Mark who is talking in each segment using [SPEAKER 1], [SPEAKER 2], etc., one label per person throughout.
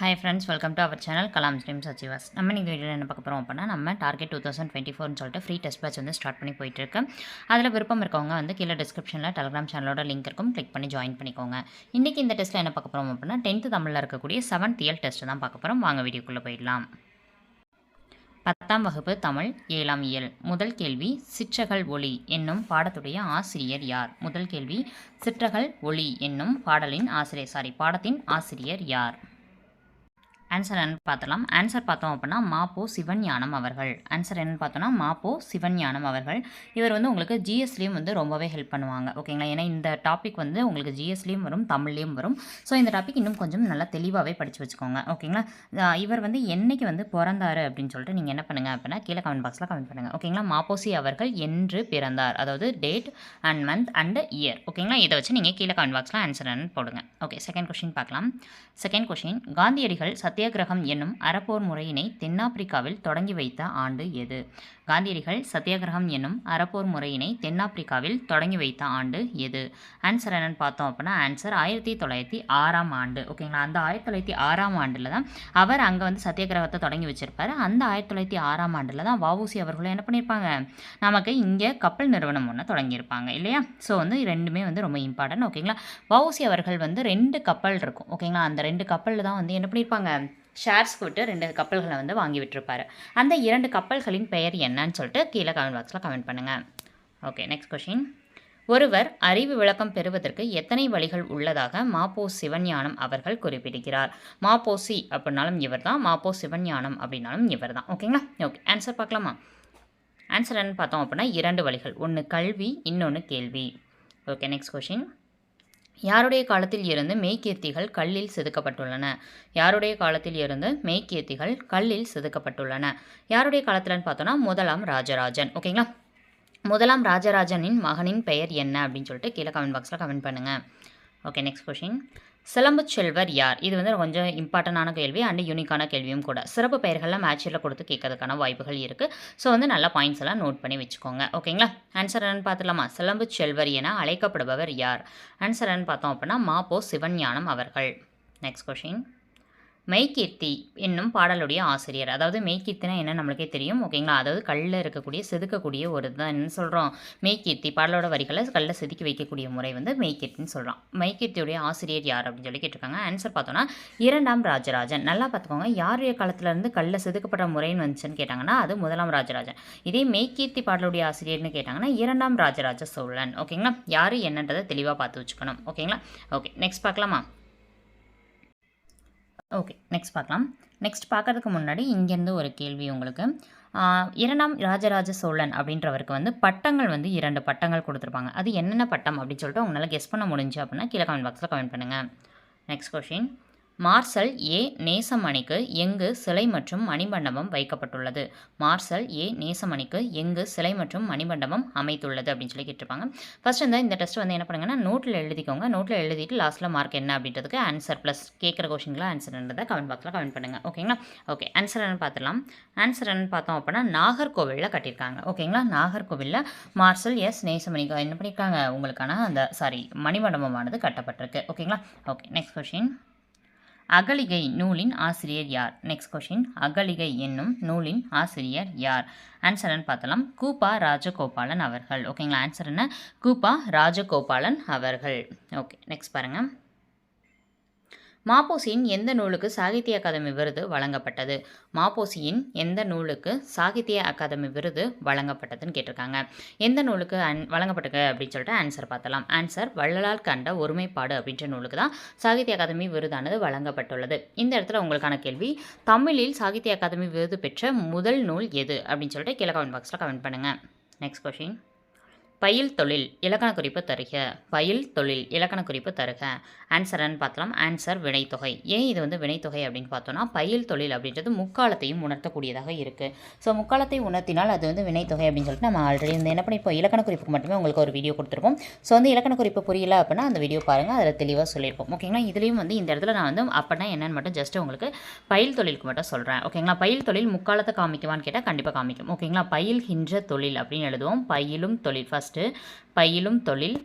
[SPEAKER 1] Hi friends welcome to our channel Kalam stream சச்சிவாஸ் நம்ம நீங்கள் வீடியோவில் என்ன பார்க்க போகிறோம் அப்படின்னா நம்ம டார்கெட் டூ தௌசண்ட் டுவெண்ட்டி ஃபோர்னு சொல்லிட்டு ஃப்ரீ டெஸ்ட் பேட்ச் வந்து ஸ்டார்ட் பண்ணி போயிட்டுருக்கு அதில் விருப்பம் இருக்கவங்க வந்து கீழே டிஸ்கிரிப்ஷனில் டெலிகிராம் சேனலோட லிங்க் இருக்கும். கிளிக் பண்ணி ஜாயின் பண்ணிக்கோங்க. இன்றைக்கி இந்த டெஸ்ட்டில் என்ன பார்க்க போகிறோம் அப்படின்னா டென்த்து தமிழில் இருக்கக்கூடிய செவன்த் இயல் டெஸ்ட் தான் பார்க்க போகிறோம் வாங்க வீடியோக்குள்ளே போயிடலாம். பத்தாம் வகுப்பு தமிழ் ஏழாம் இயல். முதல் கேள்வி சிற்றகல் ஒளி என்னும் பாடத்துடைய ஆசிரியர் யார்? முதல் கேள்வி சிற்றகல் ஒளி என்னும் பாடலின் ஆசிரியர் சாரி பாடத்தின் ஆசிரியர் யார்? ஆன்சர் என்னன்னு பார்த்தலாம் ஆன்சர் பார்த்தோம் அப்படின்னா மாப்போ சிவன் ஞானம் அவர்கள். ஆன்சர் என்னன்னு பார்த்தோம்னா மாப்போ சிவன் ஞானம் அவர்கள். இவர் வந்து உங்களுக்கு ஜிஎஸ்லேயும் வந்து ரொம்பவே ஹெல்ப் பண்ணுவாங்க. ஓகேங்களா ஏன்னா இந்த டாபிக் வந்து உங்களுக்கு ஜிஎஸ்லேயும் வரும் தமிழ்லேயும் வரும். ஸோ இந்த டாபிக் இன்னும் கொஞ்சம் நல்லா தெளிவாகவே படித்து வச்சுக்கோங்க. ஓகேங்களா இவர் வந்து என்னைக்கு வந்து பிறந்தாரு அப்படின்னு சொல்லிட்டு நீங்கள் என்ன பண்ணுங்கள் அப்படின்னா கீழே கமெண்ட் பாக்ஸில் கமெண்ட் பண்ணுங்கள் ஓகேங்களா மாப்போசி அவர்கள் என்று பிறந்தார். அதாவது date and month and year ஓகேங்களா இதை வச்சு நீங்கள் கீழே கமெண்ட் பாக்ஸில் ஆன்சர் போடுங்க. ஓகே செகண்ட் கொஷின் பார்க்கலாம். செகண்ட் கொஷின் காந்தியடிகள் சத்தியாகிரகம் என்னும் அறப்போர் முறையினை தென்னாப்பிரிக்காவில் தொடங்கி வைத்த ஆண்டு எது? காந்தியடிகள் சத்தியாகிரகம் என்னும் அறப்போர் முறையினை தென்னாப்பிரிக்காவில் தொடங்கி வைத்த ஆண்டு எது? ஆன்சர் என்னென்னு பார்த்தோம் அப்படின்னா ஆன்சர் ஆயிரத்தி தொள்ளாயிரத்தி ஆறாம் ஆண்டு. ஓகேங்களா அந்த ஆயிரத்தி தொள்ளாயிரத்தி ஆறாம் ஆண்டில் தான் அவர் அங்கே வந்து சத்தியாகிரகத்தை தொடங்கி வச்சிருப்பாரு. அந்த ஆயிரத்தி தொள்ளாயிரத்தி ஆறாம் ஆண்டில் தான் வஉசி அவர்களும் என்ன பண்ணியிருப்பாங்க? நமக்கு இங்கே கப்பல் நிறுவனம் ஒன்று தொடங்கியிருப்பாங்க இல்லையா? ஸோ வந்து ரெண்டுமே வந்து ரொம்ப இம்பார்ட்டன்ட் ஓகேங்களா வஉசி அவர்கள் வந்து ரெண்டு கப்பல் இருக்கும். ஓகேங்களா அந்த ரெண்டு கப்பலில் தான் வந்து என்ன பண்ணியிருப்பாங்க? ஷேர்ஸ்க்கு விட்டு ரெண்டு கப்பல்களை வந்து வாங்கி விட்டுருப்பாரு அந்த இரண்டு கப்பல்களின் பெயர் என்னன்னு சொல்லிட்டு கீழே கமெண்ட் பாக்ஸில் கமெண்ட் பண்ணுங்கள் ஓகே நெக்ஸ்ட் கொஷின் ஒருவர் அறிவு விளக்கம் பெறுவதற்கு எத்தனை வழிகள் உள்ளதாக மாப்போ சிவஞானம் அவர்கள் குறிப்பிடுகிறார். மாப்போசி அப்படின்னாலும் இவர் தான் மாப்போ சிவஞானம் அப்படின்னாலும் இவர் தான் ஓகேங்களா ஓகே ஆன்சர் பார்க்கலாமா? ஆன்சர் என்னன்னு பார்த்தோம் அப்படின்னா இரண்டு வழிகள். ஒன்று கல்வி இன்னொன்று கேள்வி. ஓகே நெக்ஸ்ட் கொஷின் யாருடைய காலத்தில் இருந்து மெய்கீர்த்திகள் கல்லில் செதுக்கப்பட்டுள்ளன? யாருடைய காலத்தில் இருந்து மெய்கீர்த்திகள் கல்லில் செதுக்கப்பட்டுள்ளன? யாருடைய காலத்தில்னு பார்த்தோன்னா முதலாம் ராஜராஜன். ஓகேங்களா? முதலாம் ராஜராஜனின் மகனின் பெயர் என்ன அப்படின்னு சொல்லிட்டு கீழே கமெண்ட் பாக்ஸில் கமெண்ட் பண்ணுங்கள் okay next question Silambu Selvar யார்? இது வந்து கொஞ்சம் இம்பார்ட்டண்டான கேள்வி அண்ட் யூனிக்கான கேள்வியும் கூட. சிறப்பு பெயர்கள்லாம் மேட்சில் கொடுத்து கேட்கறதுக்கான வாய்ப்புகள் இருக்குது ஸோ வந்து நல்ல பாயிண்ட்ஸ் எல்லாம் நோட் பண்ணி வச்சுக்கோங்க. ஓகேங்களா ஆன்சர் என்னன்னு பார்த்துலாமா சிலம்பு செல்வர் என அழைக்கப்படுபவர் யார்? ஆன்சர் என்னன்னு பார்த்தோம் அப்படின்னா மாப்போ சிவஞானம் அவர்கள். நெக்ஸ்ட் கொஷின் மெய்கீர்த்தி என்னும் பாடலுடைய ஆசிரியர். அதாவது மெய்கீர்த்தினா என்ன நம்மளுக்கே தெரியும். ஓகேங்களா? அதாவது கல்லில் இருக்கக்கூடிய செதுக்கக்கூடிய ஒரு தான் என்ன சொல்கிறோம் மெய்கீர்த்தி பாடலோட வரிகளை கல்லில் செதுக்கி வைக்கக்கூடிய முறை வந்து மெய்கீர்த்தின்னு சொல்கிறோம் மெய்கீர்த்தியுடைய ஆசிரியர் யார் அப்படின்னு சொல்லி கேட்டிருக்காங்க. ஆன்சர் பார்த்தோன்னா இரண்டாம் ராஜராஜன். நல்லா பார்த்துக்கோங்க. யாருடைய காலத்திலேருந்து கல்லில் செதுக்கப்பட்ட முறைன்னு வந்துச்சுன்னு கேட்டாங்கன்னா அது முதலாம் ராஜராஜன். இதே மெய்கீர்த்தி பாடலுடைய ஆசிரியர்னு கேட்டாங்கன்னா இரண்டாம் ராஜராஜ சோழன். ஓகேங்களா? யார் என்னன்றதை தெளிவாக பார்த்து வச்சுக்கணும். ஓகேங்களா? ஓகே நெக்ஸ்ட் பார்க்கலாமா? ஓகே நெக்ஸ்ட் பார்க்கலாம். நெக்ஸ்ட் பார்க்கறதுக்கு முன்னாடி இங்கேருந்து ஒரு கேள்வி உங்களுக்கு. இரண்டாம் ராஜராஜ சோழன் அப்படின்றவருக்கு வந்து பட்டங்கள் வந்து இரண்டு பட்டங்கள் கொடுத்துருப்பாங்க. அது என்னென்ன பட்டம் அப்படின்னு சொல்லிட்டு உங்களால் கெஸ் பண்ண முடிஞ்சு அப்படின்னா கீழே கமெண்ட் பாக்ஸில் கமெண்ட் பண்ணுங்கள் நெக்ஸ்ட் கொஷின் மார்சல் ஏ நேசமணிக்கு எங்கு சிலை மற்றும் மணிமண்டபம் வைக்கப்பட்டுள்ளது? மார்சல் ஏ நேசமணிக்கு எங்கு சிலை மற்றும் மணிமண்டபம் அமைத்துள்ளது அப்படின்னு சொல்லி கேட்டிருப்பாங்க. ஃபர்ஸ்ட் வந்து இந்த டெஸ்ட் வந்து என்ன பண்ணுங்கன்னா நோட்டில் எழுதிக்கோங்க. நோட்டில் எழுதிட்டு லாஸ்ட்டில் மார்க் என்ன அப்படின்றதுக்கு ஆன்சர் ப்ளஸ் கேட்குற கொஷின்களாக ஆன்சர்ன்றதை கமெண்ட் பாக்ஸில் கமெண்ட் பண்ணுங்கள் ஓகேங்களா ஓகே ஆன்சர் என்னன்னு பார்த்துலாம் ஆன்சர் என்னன்னு பார்த்தோம் அப்படின்னா நாகர்கோவிலில் கட்டியிருக்காங்க. ஓகேங்களா நாகர்கோவிலில் மார்சல் எஸ் நேசமணிக்கு என்ன பண்ணியிருக்காங்க? உங்களுக்கான அந்த சாரி மணிமண்டபமானது கட்டப்பட்டிருக்கு. ஓகேங்களா ஓகே நெக்ஸ்ட் கொஷின் அகலிகை நூலின் ஆசிரியர் யார்? நெக்ஸ்ட் கொஷின் அகலிகை என்னும் நூலின் ஆசிரியர் யார்? ஆன்சர்னு பார்த்தலாம். கூப்பா ராஜகோபாலன் அவர்கள். ஓகேங்களா ஆன்சர் என்ன? கூப்பா ராஜகோபாலன் அவர்கள். ஓகே நெக்ஸ்ட் பாருங்கள் மாப்போசியின் எந்த நூலுக்கு சாகித்ய அகாதமி விருது வழங்கப்பட்டது? மாப்போசியின் எந்த நூலுக்கு சாகித்ய அகாதமி விருது வழங்கப்பட்டதுன்னு கேட்டிருக்காங்க. எந்த நூலுக்கு அன் வழங்கப்பட்டது அப்படின்னு சொல்லிட்டு ஆன்சர் பார்த்தலாம் ஆன்சர் வள்ளலால் கண்ட ஒருமைப்பாடு அப்படின்ற நூலுக்கு தான் சாகித்ய அகாதமி விருதானது வழங்கப்பட்டுள்ளது. இந்த இடத்துல உங்களுக்கான கேள்வி தமிழில் சாகித்ய அகாதமி விருது பெற்ற முதல் நூல் எது? அப்படின்னு சொல்லிட்டு கீழே கமெண்ட் பாக்ஸில் கமெண்ட் பண்ணுங்கள் நெக்ஸ்ட் கொஷின் பயில் தொழில் இலக்கண குறிப்பு தருக. பயில் தொழில் இலக்கண குறிப்பு தருக. ஆன்சர்னு பார்த்தலாம் ஆன்சர் வினைத்தொகை. ஏன் இது வந்து வினைத்தொகை அப்படின்னு பார்த்தோன்னா பயில் தொழில் அப்படின்றது முக்காலத்தையும் உணர்த்தக்கூடியதாக இருக்குது ஸோ முக்காலத்தை உணர்த்தினால் அது வந்து வினைத்தொகை அப்படின்னு சொல்லிட்டு நம்ம ஆல்ரெடி வந்து என்ன பண்ணிப்போம் இலக்கண குறிப்புக்கு மட்டுமே உங்களுக்கு ஒரு வீடியோ கொடுத்துருப்போம். ஸோ வந்து இலக்கண குறிப்பு புரியல அப்படின்னா அந்த வீடியோ பாருங்கள் அதில் தெளிவாக சொல்லியிருப்போம். ஓகேங்களா இதுலேயும் வந்து இந்த இடத்துல நான் வந்து அப்படின்னா என்னென்னு மட்டும் ஜஸ்ட் உங்களுக்கு பயில் தொழிலுக்கு மட்டும் சொல்கிறேன் ஓகேங்களா பயில் தொழில் முக்காலத்தை காமிக்குவான்னு கேட்டால் கண்டிப்பாக காமிக்கும். ஓகேங்களா பயில்கின்ற தொழில் அப்படின்னு எழுதுவோம். பயிலும் தொழில். ஃபஸ்ட் ஃபஸ்ட்டு பயிலும் தொழில்.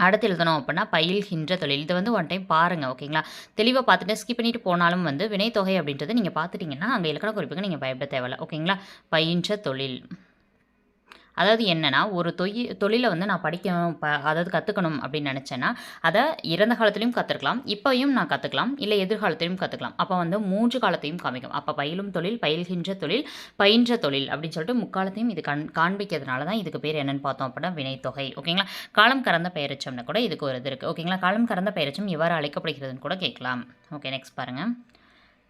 [SPEAKER 1] அடுத்து எழுதணும் அப்படின்னா பயில்கின்ற தொழில். இது வந்து ஒன் டைம் பாருங்கள் ஓகேங்களா தெளிவாக பார்த்துட்டு ஸ்கிப் பண்ணிட்டு போனாலும் வந்து வினைத்தொகை அப்படின்றது நீங்கள் பார்த்துட்டிங்கன்னா அங்கே இலக்கண குறிப்புக்கு நீங்கள் பயப்பட தேவையில்ல ஓகேங்களா பயின்ற தொழில். அதாவது என்னென்னா ஒரு தொய் தொழிலை வந்து நான் படிக்கணும் ப அதாவது கற்றுக்கணும் அப்படின்னு நினச்சேன்னா அதை இறந்த காலத்துலேயும் கற்றுக்கலாம் இப்போயும் நான் கற்றுக்கலாம் இல்லை எதிர்காலத்திலையும் கற்றுக்கலாம் அப்போ வந்து மூன்று காலத்தையும் காமிக்கும். அப்போ பயிலும் தொழில் பயில்கின்ற தொழில் பயின்ற தொழில் அப்படின்னு சொல்லிட்டு முக்காலத்தையும் இது கண் காண்பிக்கிறதுனால தான் இதுக்கு பேர் என்னென்னு பார்த்தோம் அப்படின்னா வினைத்தொகை ஓகேங்களா? காலம் கறந்த பெயரச்சம்னு கூட இதுக்கு ஒரு இது இருக்குது ஓகேங்களா? காலம் கறந்த பெயரச்சம் எவ்வாறு அழைக்கப்படுகிறதுன்னு கூட கேட்கலாம். ஓகே நெக்ஸ்ட் பாருங்கள்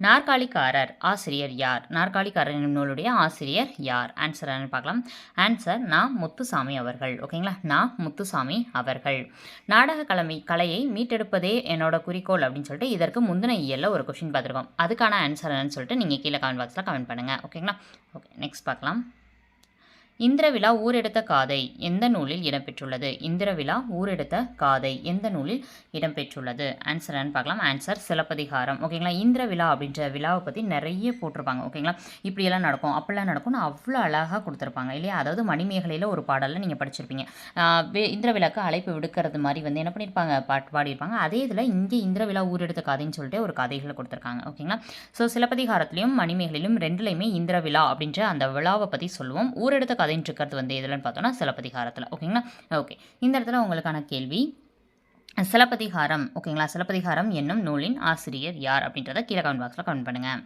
[SPEAKER 1] நாற்காலிக்காரர் ஆசிரியர் யார்? நாற்காலிக்காரர் என்னும் நூலுடைய ஆசிரியர் யார்? ஆன்சர் என்னன்னு பார்க்கலாம். ஆன்சர் நான் முத்துசாமி அவர்கள். ஓகேங்களா நான் முத்துசாமி அவர்கள். நாடக கலமை கலையை மீட்டெடுப்பதே என்னோட குறிக்கோள் அப்படின்னு சொல்லிட்டு இதற்கு முந்தின இயலில் ஒரு கொஷின் பார்த்துருக்கோம். அதுக்கான ஆன்சர் என்னன்னு சொல்லிட்டு நீங்கள் கீழே கமெண்ட் பாக்ஸில் கமெண்ட் பண்ணுங்கள் ஓகேங்களா ஓகே நெக்ஸ்ட் பார்க்கலாம். இந்திரவிழா ஊரெடுத்த காதை எந்த நூலில் இடம்பெற்றுள்ளது? இந்திரவிழா ஊரெடுத்த காதை எந்த நூலில் இடம்பெற்றுள்ளது? ஆன்சர் என்னன்னு பார்க்கலாம். ஆன்சர் சிலப்பதிகாரம். ஓகேங்களா இந்திரவிழா அப்படின்ற விழாவை பற்றி நிறைய போட்டிருப்பாங்க. ஓகேங்களா இப்படியெல்லாம் நடக்கும் அப்படிலாம் நடக்கும்னு அவ்வளோ அழகாக கொடுத்துருப்பாங்க இல்லையா? அதாவது மணிமேகலையில் ஒரு பாடலில் நீங்கள் படிச்சிருப்பீங்க. இந்திரவிழாக்கு அழைப்பு விடுக்கிறது மாதிரி வந்து என்ன பண்ணியிருப்பாங்க? பாட்டு பாடியிருப்பாங்க. அதே இதில் இங்கே இந்திரவிழா ஊரெடுத்த கதைன்னு சொல்லிட்டு ஒரு கதைகளை கொடுத்துருக்காங்க. ஓகேங்களா ஸோ சிலப்பதிகாரத்துலையும் மணிமேகலையிலும் ரெண்டுலையுமே இந்திரவிழா அப்படின்ற அந்த விழாவை பற்றி சொல்லுவோம். ஊரெடுத்த கதைன்னு இருக்கிறது வந்து எதுலன்னு பார்த்தோன்னா சிலப்பதிகாரத்தில். ஓகேங்களா? ஓகே. இந்த இடத்துல உங்களுக்கான கேள்வி. சிலப்பதிகாரம். ஓகேங்களா? சிலப்பதிகாரம் என்னும் நூலின் ஆசிரியர் யார் அப்படின்றத கீழே கமெண்ட் பாக்ஸில் கமெண்ட் பண்ணுங்கள்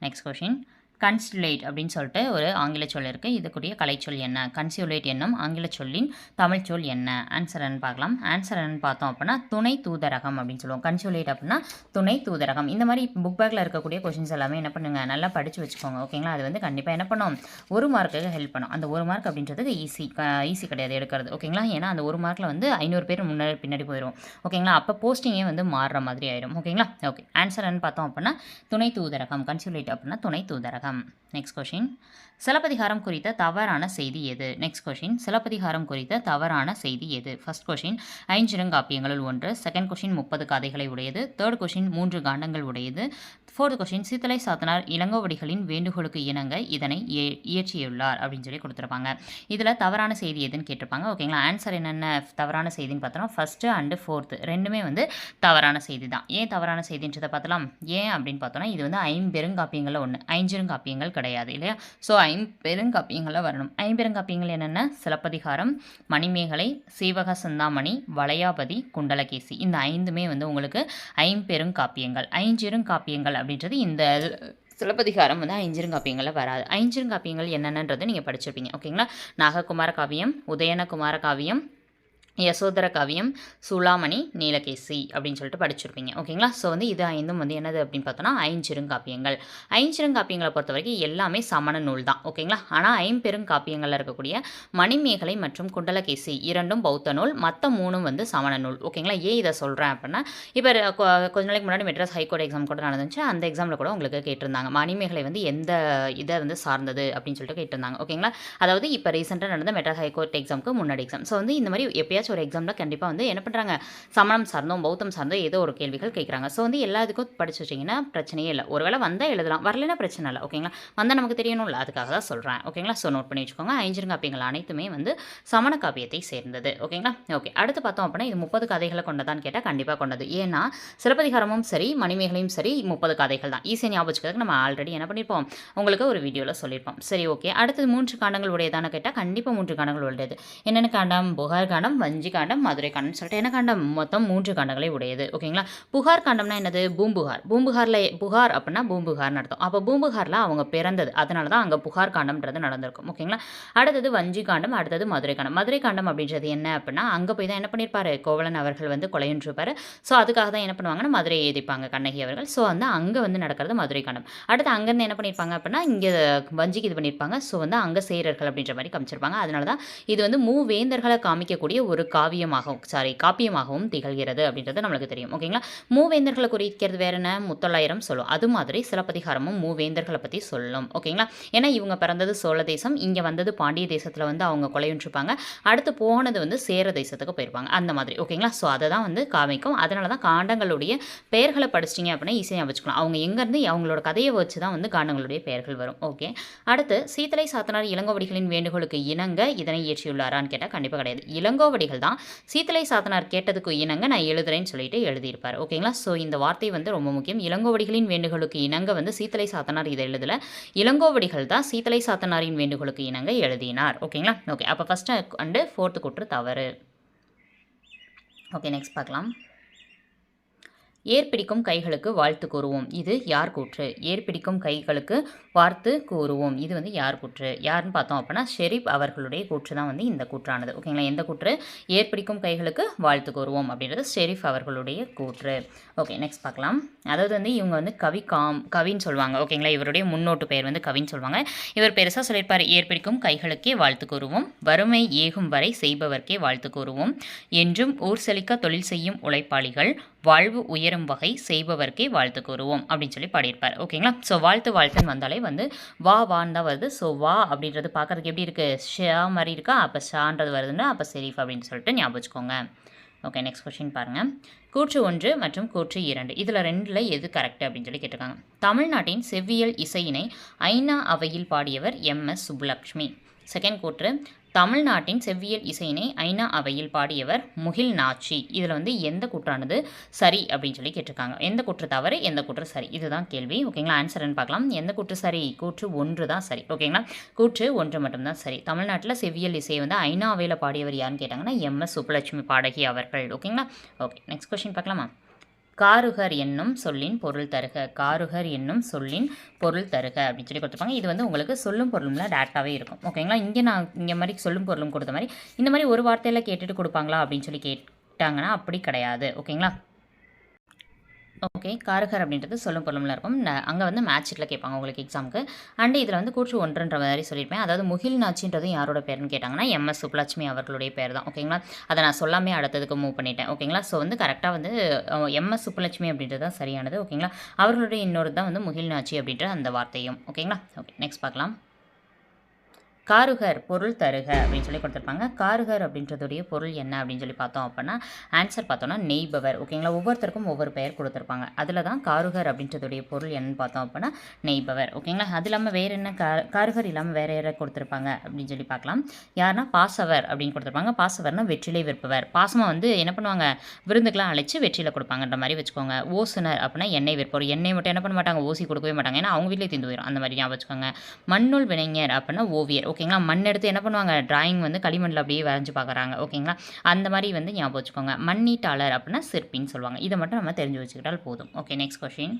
[SPEAKER 1] நெக்ஸ்ட் கொஷின் கன்சுலேட் அப்படின்னு சொல்லிட்டு ஒரு ஆங்கில சொல் இருக்குது இதுக்குரிய கலைச்சொல் என்ன? கன்சுலேட் என்னும் ஆங்கில சொல்லின் தமிழ் சொல் என்ன? ஆன்சர் என்னன்னு பார்க்கலாம். ஆன்சர் என்னன்னு பார்த்தோம் அப்படின்னா துணை தூதரகம் அப்படின்னு சொல்லுவோம். கன்சுலேட் அப்படின்னா துணை தூதரகம். இந்த மாதிரி புக் பேக்கில் இருக்கக்கூடிய கொஷின்ஸ் எல்லாமே என்ன பண்ணுங்க? நல்லா படித்து வச்சுக்கோங்க. ஓகேங்களா அது வந்து கண்டிப்பாக என்ன பண்ணும்? ஒரு மார்க்குக்கு ஹெல்ப் பண்ணும். அந்த ஒரு மார்க் அப்படின்றது ஈஸி ஈஸி கிடையாது எடுக்கிறது. ஓகேங்களா ஏன்னா அந்த ஒரு மார்க்கில் வந்து ஐநூறு பேர் முன்னாடி பின்னாடி போயிடும் ஓகேங்களா அப்போ போஸ்டிங்கே வந்து மாறுற மாதிரி ஆயிடும் ஓகேங்களா ஓகே ஆன்சர் என்னன்னு பார்த்தோம் அப்படின்னா துணை தூதரகம். கன்சுலேட் அப்படின்னா துணை தூதரகம். நெக்ஸ்ட் கொஷின் சிலப்பதிகாரம் குறித்த தவறான செய்தி எது? நெக்ஸ்ட் கொஷின் சிலப்பதிகாரம் குறித்த தவறான செய்தி எது? ஃபர்ஸ்ட் கொஷின் ஐஞ்சிறங்காப்பியங்களுள் ஒன்று. செகண்ட் கொஷின் முப்பது கதைகளை உடையது. தேர்ட் கொஷின் மூன்று காண்டங்கள் உடையது. ஃபோர்த் கொஷின் சித்தலை சாத்தனார் இளங்கோவடிகளின் வேண்டுகோளுக்கு இணங்க இதனை இய- இயற்றியுள்ளார் அப்படின்னு சொல்லி கொடுத்துருப்பாங்க. இதில் தவறான செய்தி எதுன்னு கேட்டிருப்பாங்க. ஓகேங்களா ஆன்சர் என்னென்ன தவறான செய்தின்னு பார்த்தோம்னா ஃபஸ்ட்டு அண்டு ஃபோர்த்து ரெண்டுமே வந்து தவறான செய்தி தான். ஏன் தவறான செய்தின்றதை பார்த்தலாம்? ஏன் அப்படின்னு பார்த்தோம்னா இது வந்து ஐம்பெருங்காப்பியங்களில் ஒன்று ஐஞ்சிருங்காப்பியங்கள் கிடையாது இல்லையா? ஸோ ஐம்பெருங்காப்பியங்களில் வரணும். ஐம்பெருங்காப்பியங்கள் என்னென்ன? சிலப்பதிகாரம் மணிமேகலை சீவக சிந்தாமணி வளையாபதி குண்டலகேசி. இந்த ஐந்துமே வந்து உங்களுக்கு ஐம்பெருங்காப்பியங்கள். ஐஞ்சிருங்காப்பியங்கள் அப்படின்றது இந்த சிலப்பதிகாரம் வந்து ஐஞ்சிருங்காப்பியங்களில் வராது. ஐஞ்சிருங்காப்பியங்கள் என்னென்னன்றது நீங்கள் படிச்சிருப்பீங்க. ஓகேங்களா? நாககுமார காவியம் உதயனகுமார காவியம் யசோதர காவியம் சூளாமணி நீலகேசி அப்படின்னு சொல்லிட்டு படிச்சிருப்பீங்க. ஓகேங்களா? ஸோ வந்து இது ஐந்தும் வந்து என்னது அப்படின்னு பார்த்தோன்னா ஐஞ்சிருங்காப்பியங்கள். ஐஞ்சிருங்காப்பியங்களை பொறுத்த வரைக்கும் எல்லாமே சமண நூல் தான். ஓகேங்களா? ஆனால் ஐம்பெருங்காப்பியங்களில் இருக்கக்கூடிய மணிமேகலை மற்றும் குண்டலகேசி இரண்டும் பௌத்த நூல் மற்ற மூணும் வந்து சமண நூல். ஓகேங்களா? ஏன் இதை சொல்கிறேன் அப்படின்னா இப்போ கொஞ்ச நாளைக்கு முன்னாடி மெட்ராஸ் ஹைகோர்ட் எக்ஸாம் கூட நடந்துச்சு. அந்த எக்ஸாமில் கூட உங்களுக்கு கேட்டிருந்தாங்க. மணிமேகலை வந்து எந்த இதை வந்து சார்ந்தது அப்படின்னு சொல்லிட்டு கேட்டிருந்தாங்க. ஓகேங்களா? அதாவது இப்போ ரீசெண்டாக நடந்த மெட்ராஸ் ஹைகோர்ட் எக்ஸாமுக்கு முன்னாடி எக்ஸாம் ஸோ வந்து இந்த மாதிரி எப்பயாச்சும் ஒரு எக்ஸாமில் கண்டிப்பாக வந்து என்ன பண்ணுறாங்க சமணம் சார்ந்தோம் பௌத்தம் சார்ந்தோ ஏதோ ஒரு கேள்விகள் கேட்குறாங்க ஸோ வந்து எல்லாத்துக்கும் படிச்சு வச்சிங்கன்னா பிரச்சனையே இல்லை. ஒருவேளை வந்தால் எழுதலாம். வரலன்னா பிரச்சனை இல்லை. ஓகேங்களா வந்தால் நமக்கு தெரியணும்ல. அதுக்காக தான் சொல்கிறேன் ஓகேங்களா ஸோ நோட் பண்ணி வச்சுக்கோங்க. ஐஞ்சிருங்காப்பியங்கள் அனைத்துமே வந்து சமண காப்பியத்தை சேர்ந்தது. ஓகேங்களா ஓகே அடுத்து பார்த்தோம் அப்படின்னா இது முப்பது கதைகளை கொண்டதான்னு கேட்டால் கண்டிப்பாக கொண்டது. ஏன்னா சிலப்பதிகாரமும் சரி மணிமேகலையும் சரி முப்பது கதைகள் தான். ஈஸியாக ஞாபகம் வச்சுக்கிறதுக்கு நம்ம ஆல்ரெடி என்ன பண்ணியிருப்போம் உங்களுக்கு ஒரு வீடியோவில் சொல்லியிருப்போம் சரி ஓகே அடுத்தது மூன்று காண்டங்கள் உடையதான கேட்டால் கண்டிப்பாக மூன்று காண்டங்கள் உடையது. என்னென்ன காண்டம்? புகார் காண்டம் வஞ்ச காண்டம் மதுரை காண்டம் சொல்லிட்டு என்ன காண்டம்? மொத்தம் மூன்று காண்டங்களை உடையது. ஓகேங்களா? புகார் காண்டம்னா என்னது? பூம்புகார். பூம்புகாரில் புகார் அப்படின்னா பூம்புகார்னு அர்த்தம். அப்போ பூம்புகாரில் அவங்க பிறந்தது. அதனால தான் அங்கே புகார் காண்டம்ன்றது நடந்திருக்கும். ஓகேங்களா? அடுத்தது வஞ்சி காண்டம் அடுத்தது மதுரை காண்டம். மதுரை காண்டம் அப்படின்றது என்ன அப்படின்னா அங்கே போய் தான் என்ன பண்ணியிருப்பார் கோவலன் அவர்கள் வந்து கொலையுன்றிருப்பார். ஸோ அதுக்காக தான் என்ன பண்ணுவாங்கன்னா மதுரையை எதிர்ப்பாங்க கண்ணகி அவர்கள். ஸோ வந்து அங்கே வந்து நடக்கிறது மதுரை காண்டம். அடுத்து அங்கேருந்து என்ன பண்ணியிருப்பாங்க அப்படின்னா இங்கே வஞ்சிக்கு இது பண்ணியிருப்பாங்க ஸோ வந்து அங்கே சேரர்கள் அப்படின்ற மாதிரி காமிச்சிருப்பாங்க. அதனால தான் இது வந்து மூவேந்தர்களை காமிக்கக்கூடிய ஒரு காவியமாகவும் சாரி காப்பியமாகவும் திகழ்கிறது அப்படின்றது நம்மளுக்கு தெரியும். ஓகேங்களா மூவேந்தர்களை குறிக்கிறது வேற என்ன? முத்தொள்ளாயிரம் சொல்லும். அது மாதிரி சிலப்பதிகாரமும் மூவேந்தர்களை பற்றி சொல்லும். ஓகேங்களா ஏன்னா இவங்க பிறந்தது சோழ தேசம் இங்கே வந்தது பாண்டிய தேசத்தில் வந்து அவங்க கொலையுன்றிருப்பாங்க. அடுத்து போனது வந்து சேர தேசத்துக்கு போயிருப்பாங்க. அந்த மாதிரி. ஓகேங்களா ஸோ அதை தான் வந்து காமிக்கும். அதனால தான் காண்டங்களுடைய பெயர்களை படிச்சிட்டிங்க அப்படின்னா ஈஸியாக வச்சுக்கலாம். அவங்க எங்கேருந்து அவங்களோட கதையை வச்சு தான் வந்து காண்டங்களுடைய பெயர்கள் வரும். ஓகே அடுத்து சீத்தலை சாத்தனார் இளங்கோவடிகளின் வேண்டுகோளுக்கு இணங்க இதனை இயற்றியுள்ளாரான்னு கேட்டால் கண்டிப்பாக கிடையாது. இளங்கோவடி வார்த்தைகள் தான். சீத்தலை சாத்தனார் கேட்டதுக்கு இணங்க நான் எழுதுறேன்னு சொல்லிட்டு எழுதியிருப்பார். ஓகேங்களா? ஸோ இந்த வார்த்தை வந்து ரொம்ப முக்கியம். இளங்கோவடிகளின் வேண்டுகோளுக்கு இணங்க வந்து சீத்தலை சாத்தனார் இதை எழுதல. இளங்கோவடிகள் தான் சீத்தலை சாத்தனாரின் வேண்டுகோளுக்கு இணங்க எழுதினார். ஓகேங்களா? ஓகே அப்போ ஃபஸ்ட்டு அண்டு ஃபோர்த்து குற்று தவறு. ஓகே நெக்ஸ்ட் பார்க்கலாம். ஏற்பிடிக்கும் கைகளுக்கு வாழ்த்து கூறுவோம். இது யார் கூற்று? ஏற்பிடிக்கும் கைகளுக்கு வாழ்த்து கூறுவோம். இது வந்து யார் கூற்று? யாருன்னு பார்த்தோம் அப்படின்னா ஷெரீப் அவர்களுடைய கூற்று தான் வந்து இந்த கூற்றானது. ஓகேங்களா எந்த கூற்று? ஏற்பிடிக்கும் கைகளுக்கு வாழ்த்து கூறுவோம் அப்படின்றது ஷெரீப் அவர்களுடைய கூற்று. ஓகே நெக்ஸ்ட் பார்க்கலாம். அதாவது வந்து இவங்க வந்து கவி காம் கவின்னு சொல்லுவாங்க. ஓகேங்களா இவருடைய முன்னோட்டு பெயர் வந்து கவின்னு சொல்லுவாங்க. இவர் பெருசாக சொல்லியிருப்பார் ஏற்பிடிக்கும் கைகளுக்கே வாழ்த்து கூறுவோம். வறுமை ஏகும் வரை செய்பவர்க்கே வாழ்த்து கூறுவோம். என்றும் ஊர் செழிக்க தொழில் செய்யும் உழைப்பாளிகள் வாழ்வு உயரும் வகை செய்பவர்க்கே வாழ்த்து கூறுவோம் அப்படின்னு சொல்லி பாடியிருப்பார். ஓகேங்களா? ஸோ வாழ்த்து வாழ்த்துன்னு வந்தாலே வந்து வா வான்னு தான் வருது. ஸோ வா அப்படின்றது பார்க்கறதுக்கு எப்படி இருக்குது ஷா மாதிரி இருக்கா? அப்போ ஷான்றது வருதுன்னா அப்போ செரீஃப் அப்படின்னு சொல்லிட்டு ஞாபகம் வச்சுக்கோங்க. ஓகே நெக்ஸ்ட் கொஸ்டின் பாருங்கள் கூற்று ஒன்று மற்றும் கூற்று இரண்டு. இதில் ரெண்டில் எது கரெக்ட் அப்படின்னு சொல்லி கேட்டிருக்காங்க. தமிழ்நாட்டின் செவ்வியல் இசையினை ஐநா அவையில் பாடியவர் எம் எஸ் சுப்புலக்ஷ்மி. செகண்ட் கூற்று தமிழ்நாட்டின் செவ்வியல் இசையினை ஐநா அவையில் பாடியவர் முகில் நாச்சி. இதில் வந்து எந்த குற்றானது சரி அப்படின்னு சொல்லி கேட்டிருக்காங்க. எந்த குற்று தவறு எந்த குற்று சரி? இதுதான் கேள்வி. ஓகேங்களா ஆன்சர்னு பார்க்கலாம். எந்த குற்று சரி? கூற்று ஒன்று தான் சரி. ஓகேங்களா கூற்று ஒன்று மட்டும்தான் சரி. தமிழ்நாட்டில் செவ்வியல் இசையை வந்து ஐநா அவையில் பாடியவர் யாருன்னு கேட்டாங்கன்னா எம். எஸ். சுப்புலட்சுமி பாடகி அவர்கள். ஓகேங்களா ஓகே நெக்ஸ்ட் கொஸ்டின் பார்க்கலாமா? காருகர் என்னும் சொல்லின் பொருள் தருக. காருகர் என்னும் சொல்லின் பொருள் தருக அப்படின்னு சொல்லி கொடுத்துருப்பாங்க. இது வந்து உங்களுக்கு சொல்லும் பொருளும்ல டேட்டாவே இருக்கும். ஓகேங்களா இங்கே நான் இங்கே மாதிரி சொல்லும் பொருளும் கொடுத்த மாதிரி இந்த மாதிரி ஒரு வார்த்தையில் கேட்டுட்டு கொடுப்பாங்களா அப்படின்னு சொல்லி கேட்டாங்கன்னா அப்படி கிடையாது. ஓகேங்களா ஓகே. காரகர் அப்படின்றது சொல்லும் பொருளும்ல இருக்கும். அங்கே வந்து மேட்ச் சீட்டில் கேட்பாங்க உங்களுக்கு எக்ஸாமுக்கு அண்டு இதில் வந்து கூற்று ஒன்றுன்ற மாதிரி சொல்லியிருப்பேன். அதாவது முகில் நாச்சின்றதும் யாரோட பேருன்னு கேட்டாங்கன்னா எம்எஸ் சுப்புலட்சுமி அவர்களுடைய பேர் தான். ஓகேங்களா அதை நான் சொல்லாமே அடுத்ததுக்கு மூவ் பண்ணிட்டேன். ஓகேங்களா ஸோ வந்து கரெக்டாக வந்து எம்எஸ் சுப்புலட்சுமி அப்படின்றது தான் சரியானது. ஓகேங்களா அவர்களுடைய இன்னொரு தான் வந்து முகில் நாச்சி அப்படின்ற அந்த வார்த்தையும். ஓகேங்களா ஓகே நெக்ஸ்ட் பார்க்கலாம். காருகர் பொருள் தருக அப்படின்னு சொல்லி கொடுத்துருப்பாங்க. காருகர் அப்படின்றதுடைய பொருள் என்ன அப்படின்னு சொல்லி பார்த்தோம் அப்படின்னா ஆன்சர் பார்த்தோம்னா நெய்பவர். ஓகேங்களா ஒவ்வொருத்தருக்கும் ஒவ்வொரு பெயர் கொடுத்துருப்பாங்க. அதில் தான் காருகர் அப்படின்றதுடைய பொருள் என்னன்னு பார்த்தோம் அப்படின்னா நெய்பவர். ஓகேங்களா அது இல்லாமல் வேறு என்ன கா காருகர் இல்லாமல் வேறு யாரை கொடுத்துருப்பாங்க அப்படின்னு சொல்லி பார்க்கலாம். யாருன்னா பாசவர் அப்படின்னு கொடுத்துருப்பாங்க. பாசவர்னா வெற்றிலை விற்பவர். பாசமாக வந்து என்ன பண்ணுவாங்க? விருந்துக்கெலாம் அழைச்சி வெற்றியில் கொடுப்பாங்கன்ற மாதிரி வச்சுக்கோங்க. ஓசுனர் அப்படின்னா எண்ணெய் விற்பவர். எண்ணெய் மட்டும் என்ன பண்ண மாட்டாங்க? ஓசி கொடுக்கவே மாட்டாங்க. ஏன்னா அவங்க வீட்டிலே தீர்ந்து போயிடும் அந்த மாதிரி ஞாபகம் வச்சுக்கோங்க. மண்ணுள் வினைஞர் அப்படின்னா ஓவியர். ஓகேங்களா? மண் எடுத்து என்ன பண்ணுவாங்க? டிராயிங் வந்து களிமண்ணில் அப்படியே வரைஞ்சி பார்க்குறாங்க. ஓகேங்களா? அந்த மாதிரி வந்து ஞாபகம் வச்சுக்கோங்க. மண்ணீட்டாளர் அப்படின்னா சிற்பின்னு சொல்லுவாங்க. இதை மட்டும் நம்ம தெரிஞ்சு வச்சுக்கிட்டால் போதும். Okay next question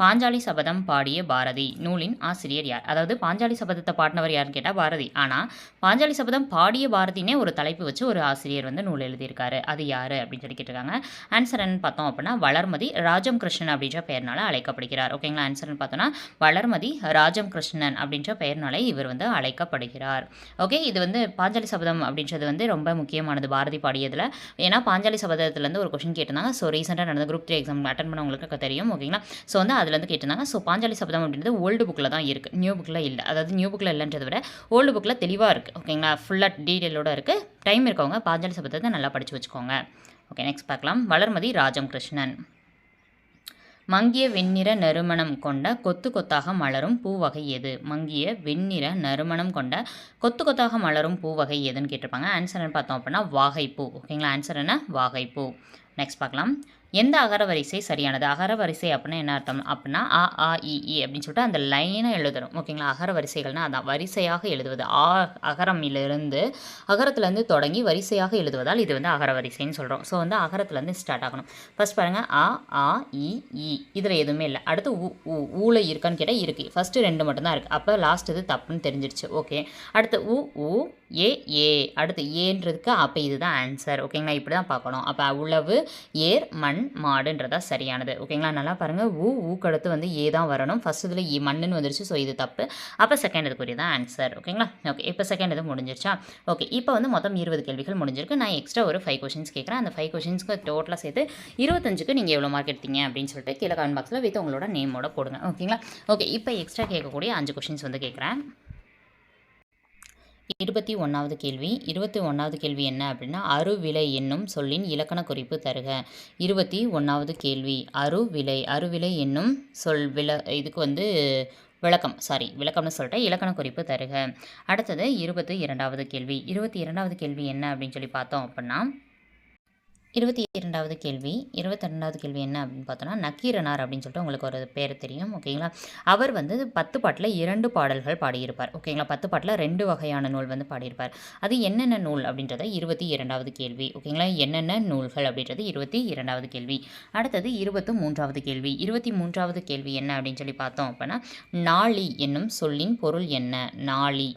[SPEAKER 1] Panchali Sabatham பாடிய பாரதி. நூலின் ஆசிரியர் யார்? அதாவது பாஞ்சாலி சபதத்தை பாடினவர் யாருன்னு கேட்டால் பாரதி. ஆனால் பாஞ்சாலி சபதம் பாடிய பாரதினே ஒரு தலைப்பு வச்சு ஒரு ஆசிரியர் வந்து நூல் எழுதியிருக்காரு. அது யார்? அப்படின்னு சொல்லி கேட்டிருக்காங்க. ஆன்சர்னு பார்த்தோம் அப்படின்னா வளர்மதி ராஜம் கிருஷ்ணன் அப்படின்ற பெயர்னால அழைக்கப்படுகிறார். ஓகேங்களா ஆன்சர்னு பார்த்தோன்னா வளர்மதி ராஜம் கிருஷ்ணன் அப்படின்ற பெயர்னால இவர் வந்து அழைக்கப்படுகிறார். ஓகே இது வந்து பாஞ்சாலி சபதம் அப்படின்றது வந்து ரொம்ப முக்கியமானது பாரதி பாடியதில். ஏன்னா பாஞ்சாலி சபதத்துலேருந்து ஒரு கொஷின் கேட்டிருந்தாங்க. ஸோ ரீசெண்டாக நடந்த குரூப் த்ரீ எக்ஸாம் அட்டன் பண்ணவங்களுக்கு தெரியும். ஓகேங்களா ஸோ வந்து அதுலேருந்து கேட்டிருந்தாங்க ஸோ பாஞ்சாலி சபதம் அப்படின்றது ஓல்டு புக்கில் தான் இருக்குது நியூ புக்கில் இல்லை. அதாவது நியூ புக்கில் இல்லைன்றதை விட ஓல்டு புக்கில் தெளிவாக இருக்குது ஓகேங்களா ஃபுல்லாக டீட்டெயிலோடு இருக்குது டைம் இருக்கவங்க பாஞ்சாலி சபதத்தை நல்லா படித்து வச்சுக்கோங்க. ஓகே நெக்ஸ்ட் பார்க்கலாம். வளர்மதி ராஜம் கிருஷ்ணன் மங்கிய வெண்ணிற நறுமணம் கொண்ட கொத்து கொத்தாக மலரும் பூவகை எது? மங்கிய வெண்ணிற நறுமணம் கொண்ட கொத்து கொத்தாக மலரும் பூவகை எதுன்னு கேட்டிருப்பாங்க. ஆன்சர்னு பார்த்தோம் அப்படின்னா வாகைப்பூ. ஓகேங்களா ஆன்சர் என்ன? வாகைப்பூ. நெக்ஸ்ட் பார்க்கலாம். எந்த அகர வரிசை சரியானது? அகர வரிசை அப்படின்னா என்ன அர்த்தம்? அப்படின்னா அ ஆ இ அப்படின்னு சொல்லிட்டு அந்த லைனை எழுதணும். ஓகேங்களா அகர வரிசைகள்னால் அதான். வரிசையாக எழுதுவது. ஆ அகரமிலிருந்து அகரத்துலேருந்து தொடங்கி வரிசையாக எழுதுவதால் இது வந்து அகர வரிசைன்னு சொல்கிறோம் ஸோ வந்து அகரத்துலேருந்து ஸ்டார்ட் ஆகணும். ஃபர்ஸ்ட் பாருங்கள் அ ஆ இ இ. இதில் எதுவுமே இல்லை. அடுத்து ஊ ஊ ஊல இருக்கான்னு கேட்டால் இருக்குது ஃபஸ்ட்டு ரெண்டு மட்டும்தான் இருக்குது அப்போ லாஸ்ட் இது தப்புன்னு தெரிஞ்சிருச்சு. ஓகே அடுத்து உ ஊ ஏ ஏ. அடுத்து ஏன்றதுக்கு அப்போ இதுதான் ஆன்சர் ஓகேங்களா இப்படி தான் பார்க்கணும். அப்போ உழவு ஏர் மண் மாடுன்றதா சரியானது. ஓகேங்களா? நல்லா பாருங்கள் ஊ ஊக்கடுத்து வந்து ஏ தான் வரணும். ஃபஸ்ட் இதில் இ மண்ணுன்னு வந்துருச்சு. ஸோ இது தப்பு. அப்போ செகண்ட் இதுக்குரிய தான் ஆன்சர் ஓகேங்களா? ஓகே இப்போ செகண்ட் இது முடிஞ்சிருச்சா? ஓகே இப்போ வந்து மொத்தம் இருபது கேள்விகள் முடிஞ்சிருக்கு. நான் எக்ஸ்ட்ரா ஒரு ஃபைவ் கொஷின்ஸ் கேட்குறேன். அந்த ஃபைவ் கொஷின்ஸ்க்கு டோட்டலாக சேர்த்து இருபத்தஞ்சுக்கு நீங்கள் எவ்வளோ மார்க் எடுத்தீங்க அப்படின்னு சொல்லிட்டு கீழே கமெண்ட் பாக்ஸில் வித் உங்களோட நேமோட போடுங்க. ஓகேங்களா? ஓகே இப்போ எக்ஸ்ட்ரா கேட்கக்கூடிய அஞ்சு கொஷின்ஸ் வந்து கேட்குறேன். இருபத்தி ஒன்றாவது கேள்வி. இருபத்தி ஒன்றாவது கேள்வி என்ன அப்படின்னா அருவிலை என்னும் சொல்லின் இலக்கண குறிப்பு தருக. இருபத்தி ஒன்றாவது கேள்வி. அருவிலை அருவிலை என்னும் சொல் வில இதுக்கு வந்து விளக்கம் சாரி விளக்கம்னு சொல்லிட்டு இலக்கண குறிப்பு தருக. அடுத்தது இருபத்தி இரண்டாவது கேள்வி. இருபத்தி இரண்டாவது கேள்வி என்ன அப்படின்னு சொல்லி பார்த்தோம் அப்படின்னா இருபத்தி இரண்டாவது கேள்வி இருபத்தி ரெண்டாவது கேள்வி என்ன அப்படின்னு பார்த்தோன்னா நக்கீரனார் அப்படின்னு சொல்லிட்டு உங்களுக்கு ஒரு பேர் தெரியும் ஓகேங்களா? அவர் வந்து பத்து பாட்டில் இரண்டு பாடல்கள் பாடியிருப்பார் ஓகேங்களா? பத்து பாட்டில் ரெண்டு வகையான நூல் வந்து பாடியிருப்பார். அது என்னென்ன நூல் அப்படின்றத இருபத்தி இரண்டாவது கேள்வி ஓகேங்களா? என்னென்ன நூல்கள் அப்படின்றது இருபத்தி இரண்டாவது கேள்வி. அடுத்தது இருபத்தி மூன்றாவது கேள்வி. இருபத்தி மூன்றாவது கேள்வி என்ன அப்படின்னு சொல்லி பார்த்தோம் அப்படின்னா நாளி என்னும் சொல்லின் பொருள் என்ன? நாளி.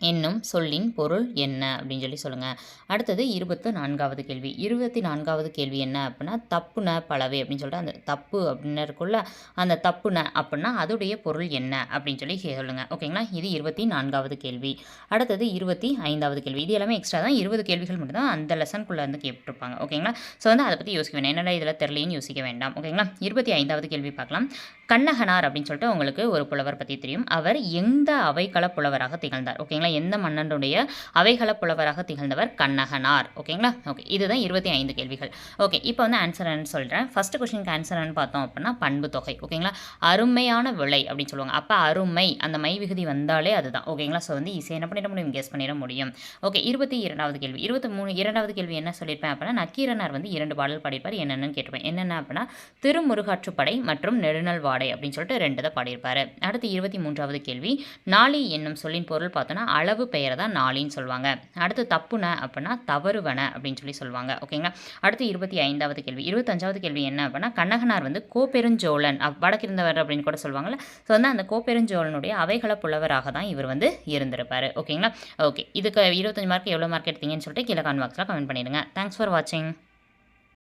[SPEAKER 1] என்னும் சொல்லின் பொருள் என்ன? அப்படின்னு சொல்லி சொல்லுங்கள் அடுத்தது இருபத்து நான்காவது கேள்வி. இருபத்தி நான்காவது கேள்வி என்ன அப்படின்னா தப்புன பலவை அப்படின்னு சொல்லிட்டு அந்த தப்பு அப்படின்னு இருக்குள்ள அந்த தப்புன அப்படின்னா அதோடைய பொருள் என்ன அப்படின்னு சொல்லி சொல்லுங்கள் ஓகேங்களா இது இருபத்தி நான்காவது கேள்வி. அடுத்தது இருபத்தி ஐந்தாவது கேள்வி. இது எல்லாமே எக்ஸ்ட்ரா தான். இருபது கேள்விகள் மட்டும்தான் அந்த லெசனுக்குள்ளே வந்து கேட்டிருப்பாங்க. ஓகேங்களா ஸோ வந்து அதை பற்றி யோசிக்க வேண்டாம் என்னடா இதில் தெரியலைன்னு யோசிக்க வேண்டாம். ஓகேங்களா இருபத்தி ஐந்தாவது கேள்வி பார்க்கலாம். கண்ணகனார் அப்படின்னு சொல்லிட்டு உங்களுக்கு ஒரு புலவர் பற்றி தெரியும். அவர் எந்த அவைக்கள புலவராக திகழ்ந்தார்? ஓகேங்களா எந்த மன்னனுடைய அவைகள புலவராக திகழ்ந்தவர் கண்ணகனார்? ஓகேங்களா ஓகே இதுதான் இருபத்தி ஐந்து கேள்விகள். ஓகே இப்போ வந்து ஆன்சர் சொல்கிறேன் ஃபஸ்ட்டு கொஸ்டினுக்கு ஆன்சர் பார்த்தோம் அப்படின்னா பண்பு தொகை. ஓகேங்களா அருமையான விலை அப்படின்னு சொல்லுவாங்க. அப்போ அருமை அந்த மை விகுதி வந்தாலே அதுதான். ஓகேங்களா ஸோ வந்து ஈஸியாக என்ன பண்ணிட முடியும்? கெஸ் பண்ணிட முடியும். ஓகே இருபத்தி இரண்டாவது கேள்வி. இருபத்தி மூணு இரண்டாவது கேள்வி என்ன சொல்லியிருப்பேன் அப்படின்னா நக்கீரனார் வந்து இரண்டு பாடல் படிப்பார். என்னென்னு கேட்டிருப்பேன். என்னென்ன அப்படின்னா திருமுருகாற்றுப்படை மற்றும் நெடுநல் பாடை அப்படின்னு சொல்லிட்டு ரெண்டு தான் பாடியிருப்பார். அடுத்து இருபத்தி மூன்றாவது கேள்வி நாளி என்னும் சொல்லின் பொருள் பார்த்தோன்னா அளவு பெயரை தான் நாளின்னு சொல்லுவாங்க. அடுத்து தப்புன அப்படின்னா தவறுவன அப்படின்னு சொல்லி சொல்லுவாங்க. ஓகேங்களா அடுத்து இருபத்தி ஐந்தாவது கேள்வி இருபத்தஞ்சாவது கேள்வி என்ன அப்படின்னா கண்ணகனார் வந்து கோப்பெருஞ்சோழன் அப் வடக்கிருந்தவர் அப்படின்னு கூட சொல்லுவாங்கள்ல ஸோ வந்து அந்த கோப்பெருஞ்சோழனுடைய அவைகள புலவராக தான் இவர் வந்து இருந்திருப்பார். ஓகேங்களா ஓகே இதுக்கு இருபத்தஞ்சு மார்க் எவ்வளோ மார்க் எடுத்தீங்கன்னு சொல்லிட்டு கீழே கான் பாக்ஸில் கமெண்ட் பண்ணிடுங்க. தேங்க்ஸ் ஃபார் வாட்சிங்